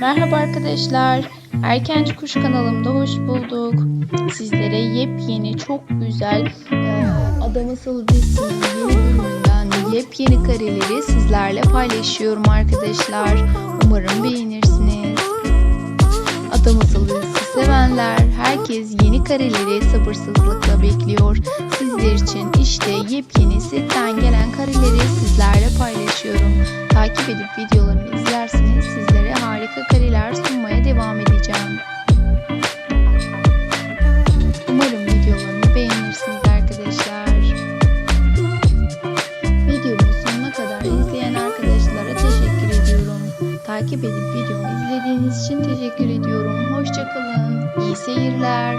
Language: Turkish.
Merhaba arkadaşlar. Erkenci Kuş kanalımda hoş bulduk. Sizlere yepyeni çok güzel e, Adam Asıl dizisinin yeni bölümünden yepyeni kareleri sizlerle paylaşıyorum arkadaşlar. Umarım beğenirsiniz. Adam Asıl dizisi sevenler herkes yeni kareleri sabırsızlıkla bekliyor. Sizler için işte yepyeni setten gelen kareleri sizlerle paylaşıyorum. Harika kareler sunmaya devam edeceğim. Umarım videolarımı beğenirsiniz arkadaşlar. Videomu sonuna kadar izleyen arkadaşlara teşekkür ediyorum. Takip edip videomu izlediğiniz için teşekkür ediyorum. Hoşçakalın. İyi seyirler.